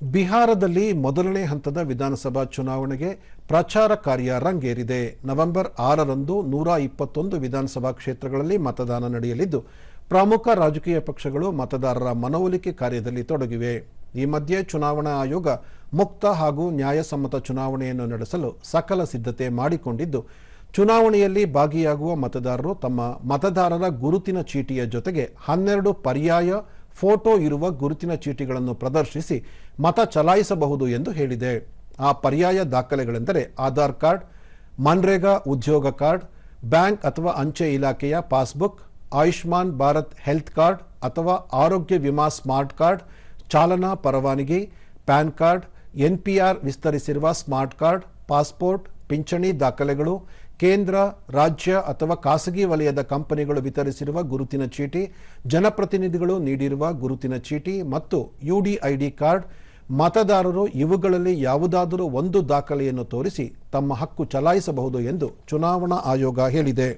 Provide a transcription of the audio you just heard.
ಬಿಹಾರದಲ್ಲಿ ಮೊದಲನೇ ಹಂತದ ವಿಧಾನಸಭಾ ಚುನಾವಣೆಗೆ ಪ್ರಚಾರ ಕಾರ್ಯ ರಂಗೇರಿದೆ. ನವೆಂಬರ್ ಆರರಂದು ನೂರ ಇಪ್ಪತ್ತೊಂದು ವಿಧಾನಸಭಾ ಕ್ಷೇತ್ರಗಳಲ್ಲಿ ಮತದಾನ ನಡೆಯಲಿದ್ದು, ಪ್ರಮುಖ ರಾಜಕೀಯ ಪಕ್ಷಗಳು ಮತದಾರರ ಮನವೊಲಿಕೆ ಕಾರ್ಯದಲ್ಲಿ ತೊಡಗಿವೆ. ಈ ಮಧ್ಯೆ ಚುನಾವಣಾ ಆಯೋಗ ಮುಕ್ತ ಹಾಗೂ ನ್ಯಾಯಸಮ್ಮತ ಚುನಾವಣೆಯನ್ನು ನಡೆಸಲು ಸಕಲ ಸಿದ್ಧತೆ ಮಾಡಿಕೊಂಡಿದ್ದು, ಚುನಾವಣೆಯಲ್ಲಿ ಭಾಗಿಯಾಗುವ ಮತದಾರರು ತಮ್ಮ ಮತದಾರರ ಗುರುತಿನ ಚೀಟಿಯ ಜೊತೆಗೆ ಹನ್ನೆರಡು ಪರ್ಯಾಯ ಫೋಟೋ ಇರುವ ಗುರುತಿನ ಚೀಟಿಗಳನ್ನು ಪ್ರದರ್ಶಿಸಿ ಮತ ಚಲಾಯಿಸಬಹುದು ಎಂದು ಹೇಳಿದೆ. ಆ ಪರ್ಯಾಯ ದಾಖಲೆಗಳೆಂದರೆ ಆಧಾರ್ ಕಾರ್ಡ್, ಮನ್ರೇಗಾ ಉದ್ಯೋಗ ಕಾರ್ಡ್, ಬ್ಯಾಂಕ್ ಅಥವಾ ಅಂಚೆ ಇಲಾಖೆಯ passbook, Ayushman Bharat health card ಅಥವಾ ಆರೋಗ್ಯ ವಿಮಾ ಸ್ಮಾರ್ಟ್ ಕಾರ್ಡ್, ಚಾಲನಾ ಪರವಾನಗಿ, ಪ್ಯಾನ್ ಕಾರ್ಡ್ ಎನ್ಪಿಆರ್ ವಿಸ್ತರಿಸಿರುವ ಸ್ಮಾರ್ಟ್ ಕಾರ್ಡ್, ಪಾಸ್ಪೋರ್ಟ್, ಪಿಂಚಣಿ ದಾಖಲೆಗಳು ಕೇಂದ್ರ, ರಾಜ್ಯ ಅಥವಾ ಖಾಸಗಿ ವಲಯದ ಕಂಪನಿಗಳು ವಿತರಿಸಿರುವ ಗುರುತಿನ ಚೀಟಿ, ಜನಪ್ರತಿನಿಧಿಗಳು ನೀಡಿರುವ ಗುರುತಿನ ಚೀಟಿ ಮತ್ತು ಯುಡಿಐಡಿ ಕಾರ್ಡ್, ಮತದಾರರು ಇವುಗಳಲ್ಲಿ ಯಾವುದಾದರೂ ಒಂದು ದಾಖಲೆಯನ್ನು ತೋರಿಸಿ ತಮ್ಮ ಹಕ್ಕು ಚಲಾಯಿಸಬಹುದು ಎಂದು ಚುನಾವಣಾ ಆಯೋಗ ಹೇಳಿದೆ.